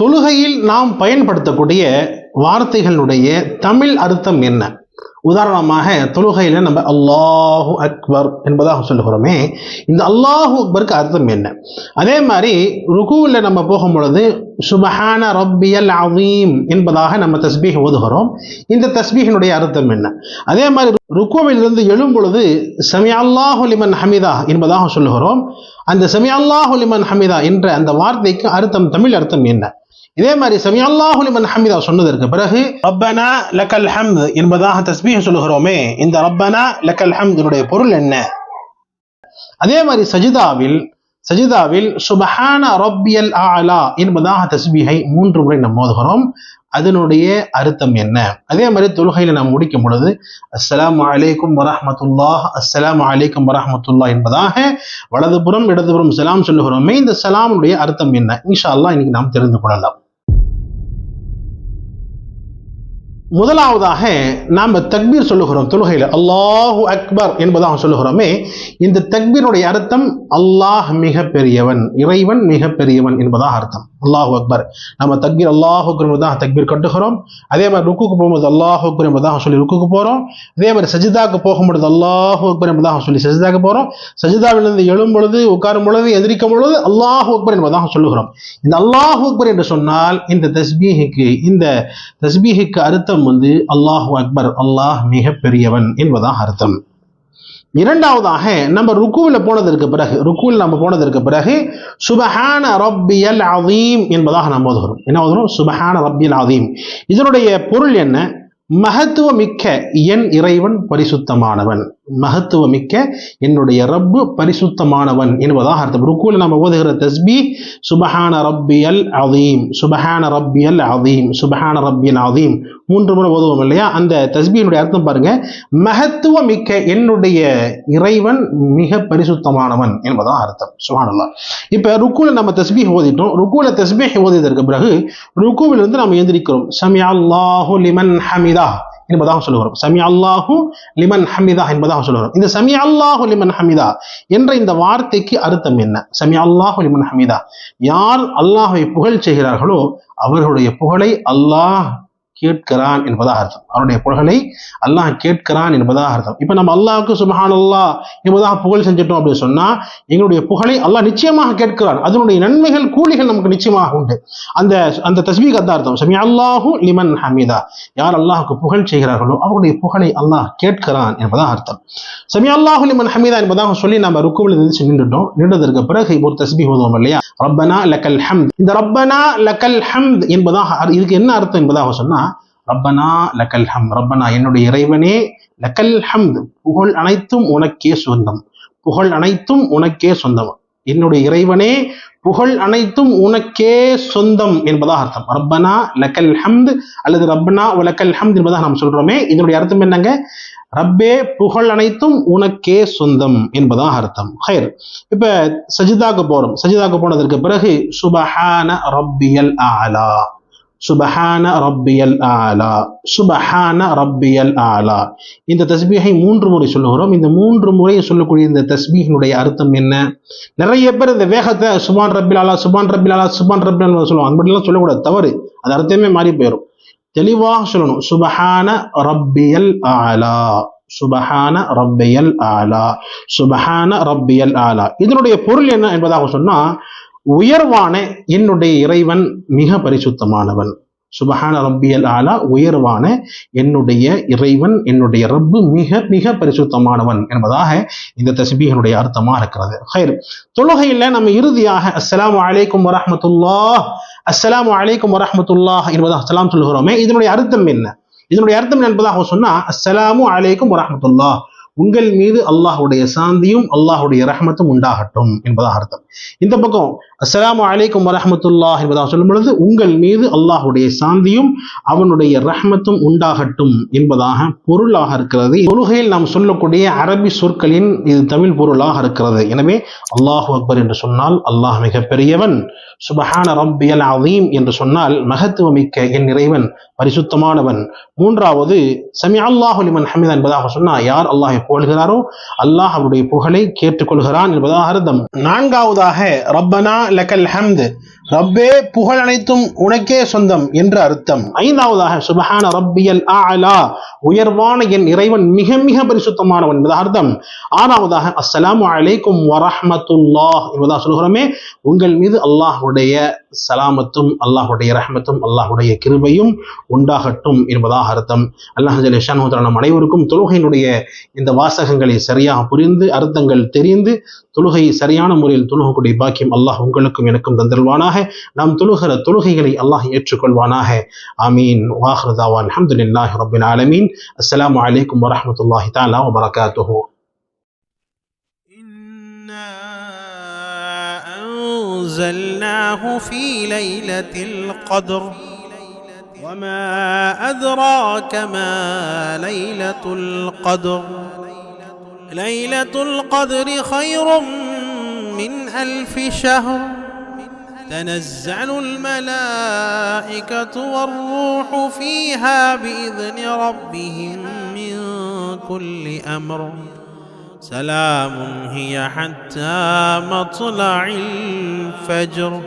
தொழுகையில் நாம் பயன்படுத்தக்கூடிய வார்த்தைகளுடைய தமிழ் அர்த்தம் என்ன? உதாரணமாக தொழுகையில் நம்ம அல்லாஹு அக்பர் என்பதாக சொல்லுகிறோமே இந்த அல்லாஹு அக்பருக்கு அர்த்தம் என்ன? அதே மாதிரி ருகுவில் நம்ம போகும் பொழுது சுபஹான ரப்பியல் அவீம் என்பதாக நம்ம தஸ்பீக் ஓதுகிறோம். இந்த தஸ்பீகினுடைய அர்த்தம் என்ன? அதே மாதிரி ருக்குவிலிருந்து எழும் பொழுது சமியல்லாஹு லிமன் ஹமிதா என்பதாக சொல்லுகிறோம். அந்த சமியல்லாஹு லிமன் ஹமிதா என்ற அந்த வார்த்தைக்கு அர்த்தம் தமிழ் அர்த்தம் என்ன? இதே மாதிரி சமி அல்லாஹு லிமன் ஹமிதா சொன்னதற்கு பிறகு ரப்பனா லக்கல் ஹம்த் என்பதாக தஸ்பீஹ் சொல்லுகிறோமே இந்த ரப்பனா லக்கல் ஹம் இதனுடைய பொருள் என்ன? அதே மாதிரி சஜிதாவில் சஜிதாவில் சுபஹான ரப்பியல் ஆலா என்பதாக தஸ்பீஹை மூன்று முறை நாம் மோதுகிறோம். அதனுடைய அர்த்தம் என்ன? அதே மாதிரி தொழுகையில நாம் முடிக்கும் பொழுது அஸ்லாம் அலைக்கும் வரஹ்மத்துல்லாஹ் அஸ்லாம் அலைக்கும் வரஹமத்துல்லா என்பதாக வலதுபுறம் இடதுபுறம் சலாம் சொல்லுகிறோமே இந்த சலாமுடைய அர்த்தம் என்ன? இன்ஷா அல்லாஹ் இன்னைக்கு நாம் தெரிந்து கொள்ளலாம். முதலாவதாக நாம் தக்பீர் சொல்லுகிறோம். தொழுகையில் அல்லாஹு அக்பர் என்பதாக சொல்லுகிறோமே. இந்த தக்பீருடைய அர்த்தம் அல்லாஹ் மிக பெரியவன் இறைவன் மிக பெரியவன் என்பதாக அர்த்தம். அல்லாஹு அக்பர். நம்ம தக்பீர் அல்லாஹு அக்பர் என்பதாக தக்பீர் கட்டுகிறோம். அதே மாதிரி ருக்குக்கு போகும்போது அல்லாஹு அக்பர் என்பதாக சொல்லி ருக்குக்கு போகிறோம் அதே மாதிரி சஜிதாக்கு போகும்பொழுது அல்லாஹு அக்பர் என்பதாக சொல்லி சஜிதாக்கு போகிறோம் சஜிதாவிலிருந்து எழும் பொழுது உட்காரும் பொழுது எதிரிக்கும் பொழுது அல்லாஹு அக்பர் என்பதாக சொல்லுகிறோம். இந்த அல்லாஹு அக்பர் என்று சொன்னால் இந்த தஸ்பீஹுக்கு இந்த தஸ்பீஹுக்கு அர்த்தம் அர்த்தம் வந்து அல்லாஹு அக்பர் அல்லாஹ் மிக பெரியவன் என்பதாக அர்த்தம். இரண்டாவதாக நம்ம ருக்குவில் போனதற்கு பிறகு ருக்குவில் நம்ம போனதற்கு பிறகு சுபஹான ரப்பியல் அதீம் என்பதாக நாம் ஓதுகிறோம். என்ன ஓதுகிறோம்? சுபஹான ரப்பியல் அதீம் இதனுடைய பொருள் என்ன? மகத்துவமிக்க என் இறைவன் பரிசுத்தமானவன். மகத்துவமிக்க என்னுடைய ரப்பு பரிசுத்தமானவன் என்பதாக அர்த்தம். ருக்குவில் நம்ம ஓதுகிற தஸ்பி சுபஹான ரப்பியல் அதீம் சுபஹான ரப்பியல் அதீம் சுபஹான ரப்பியல் அதீம் மூன்று முறை ஓதுவோம் இல்லையா? அந்த தஸ்பியினுடைய அர்த்தம் பாருங்க. மகத்துவமிக்க என்னுடைய இறைவன் மிக பரிசுத்தமானவன் என்பதான் அர்த்தம். சுபானல்லா இப்போ ருக்குல நம்ம தஸ்பி ஓதிட்டோம். ருக்குவில் தஸ்பி ஓதியதற்கு பிறகு ருக்குவிலிருந்து நம்ம எந்திரிக்கிறோம். சமியா அல்லாஹு லிமன் ஹமிதா. என்பதாக சொல்லுகிறோம் சமி அல்லாஹு லிமன் ஹமிதா என்பதாக சொல்லுகிறோம் இந்த சமி அல்லாஹு லிமன் ஹமிதா என்ற இந்த வார்த்தைக்கு அர்த்தம் என்ன? சமி அல்லாஹு லிமன் ஹமிதா யார் அல்லாஹை புகழ் செய்கிறார்களோ அவர்களுடைய புகழை அல்லாஹ் கேட்கிறான் என்பதாக அர்த்தம். அவருடைய புகழை அல்லாஹ் கேட்கிறான் என்பதாக அர்த்தம். இப்ப நம்ம அல்லாஹுக்கு சுபஹான் அல்லாஹ் என்பதாக புகழ் செஞ்சிட்டோம் அப்படின்னு சொன்னா எங்களுடைய புகழை அல்லாஹ் நிச்சயமாக கேட்கிறான். அதனுடைய நன்மைகள் கூலிகள் நமக்கு நிச்சயமாக உண்டு. அந்த அந்த தஸ்பீக் அதான் அர்த்தம். சமி அல்லாஹூ லிமன் ஹமீதா. யார் அல்லாஹுக்கு புகழ் செய்கிறார்களோ அவருடைய புகழை அல்லாஹ் கேட்கிறான் என்பதாக அர்த்தம். சமி அல்லாஹு லிமன் ஹமீதா என்பதாக சொல்லி நம்ம ருக்குவில் இருந்து நின்றுட்டோம் நின்றதற்கு பிறகு ஒரு தஸ்பீ ஓதுவோம் இல்லையா? ரப்பனா லக்கல் ஹம் இந்த ரப்பனா லக்கல் ஹம் என்பதாக இதுக்கு என்ன அர்த்தம் என்பதாக சொன்னா ரப்பனா லக்கல் ஹம். ரப்பனா என்னுடைய இறைவனே லக்கல் ஹம். புகழ் அனைத்தும் உனக்கே சொந்தம். புகழ் அனைத்தும் உனக்கே சொந்தம். என்னுடைய இறைவனே புகழ் அனைத்தும் உனக்கே சொந்தம் என்பதாக அர்த்தம். ரப்பனா லக்கல் ஹம்த் அல்லது ரப்பனா லக்கல் ஹம்த் என்பதாக நாம் சொல்றோமே இதனுடைய அர்த்தம் என்னங்க? ரப்பே புகழ் அனைத்தும் உனக்கே சொந்தம் என்பதாக அர்த்தம். ஹைர். இப்ப சஜிதாக்கு போறோம். சஜிதாக்கு போனதற்கு பிறகு சுபஹான ரப்பியல் ஆலா. சுபஹான ரப்பியல் ஆலா. சுபஹான ரப்பியல் ஆலா. இந்த தஸ்பீகை மூன்று முறை சொல்லுகிறோம். இந்த மூன்று முறை சொல்லக்கூடிய இந்த தஸ்பீகினுடைய அர்த்தம் என்ன? நிறைய பேர் இந்த வேகத்தை சுபான் ரப்பில் ஆலா சுபான் ரப்பில் ஆலா சுபான் ரப்பில் ஆலா சொல்லுவோம் அப்படிலாம் சொல்லக்கூடாது. தவறு. அது அர்த்தமே மாறி போயிடும். தெளிவாக சொல்லணும். சுபஹான ரப்பியல் ஆலா. சுபஹான ரப்பியல் ஆலா. சுபஹான ரப்பியல் ஆலா. இதனுடைய பொருள் என்ன என்பதாக சொன்னா உயர்வான என்னுடைய இறைவன் மிக பரிசுத்தமானவன். சுபஹான ரப்பியல் ஆலா உயர்வான என்னுடைய இறைவன் என்னுடைய ரப்பு மிக மிக பரிசுத்தமானவன் என்பதாக இந்த தஸ்பீகனுடைய அர்த்தமா இருக்கிறது. ஹைர். தொழுகையில் நம்ம இறுதியாக அஸ்லாம் அலைக்கும் வரமத்துல்லா அஸ்லாம் அலைக்கும் வரமத்துல்லா என்பதாக அஸ்லாம் சொல்லுகிறோமே. இதனுடைய அர்த்தம் என்ன? இதனுடைய அர்த்தம் என்பதாக சொன்னா அஸ்ஸலாமு அலைக்கும் வரமத்துல்லா உங்கள் மீது அல்லாஹுடைய சாந்தியும் அல்லாஹுடைய ரஹமத்தும் உண்டாகட்டும் என்பதாக அர்த்தம். இந்த பக்கம் அஸ்லாம் அலைக்கும் வரஹமத்துல்லாஹ் என்பதாக சொல்லும் பொழுது உங்கள் மீது அல்லாஹுடைய சாந்தியும் அவனுடைய ரஹமத்தும் உண்டாகட்டும் என்பதாக பொருளாக இருக்கிறது. தொழுகையில் நாம் சொல்லக்கூடிய அரபி சொற்களின் இது தமிழ் பொருளாக இருக்கிறது. எனவே அல்லாஹு அக்பர் என்று சொன்னால் அல்லாஹ் மிக பெரியவன் சுபஹான ரப்பியல் அதீம் என்று சொன்னால் மகத்துவமிக்க என் இறைவன் பரிசுத்தமானவன். மூன்றாவது சமி அல்லாஹு லிமன் ஹமிதா என்பதாக சொன்னால் யார் அல்லாஹை புகழ்கிறாரோ அல்லாஹ் அவருடைய புகழை கேட்டுக்கொள்கிறான் என்பதாக அர்த்தம். நான்காவதாக ரப்பனா லக்கல் ஹம்து ரப்பே புகழ் அனைத்தும் உனக்கே சொந்தம் என்று அர்த்தம். ஐந்தாவதாக சுபஹான ரப்பியல் ஆலா உயர்வான என் இறைவன் மிக மிக பரிசுத்தமானவன் என்பதாக அர்த்தம். ஆறாவதாக அஸ்ஸலாமு அலைக்கும் வரஹ்மத்துல்லாஹ் என்பதாக சொல்கிறோமே உங்கள் மீது அல்லாஹ்வுடைய சலாமத்தும் அல்லாஹுடைய ரஹமத்தும் அல்லாஹுடைய கிருபையும் உண்டாகட்டும் என்பதாக அர்த்தம். அல்லாஹ் ஜலேஷான் நம் அனைவருக்கும் தொழுகையினுடைய இந்த வாசகங்களை சரியாக புரிந்து அர்த்தங்கள் தெரிந்து தொழுகை சரியான முறையில் தொழுகக்கூடிய பாக்கியம் அல்லாஹ் உங்களுக்கும் எனக்கும் தந்தல்வானாக நாம் தொழுகிற தொழுகைகளை அல்லாஹ் ஏற்றுக்கொள்வானாக ஆமீன் வாஹ்ரு தாவான் அல்ஹம்துலில்லாஹி ரப்பில் ஆலமீன் அஸ்ஸலாமு அலைக்கும் வரஹ்மத்துல்லாஹி தஆலா வபரகாத்துஹு إنا أنزلناه في ليلة القدر وما أدراك ما ليلة القدر ليلة القدر خير من ألف شهر تنزل الملائكة والروح فيها بإذن ربهم من كل أمر. سلام هي حتى مطلع الفجر.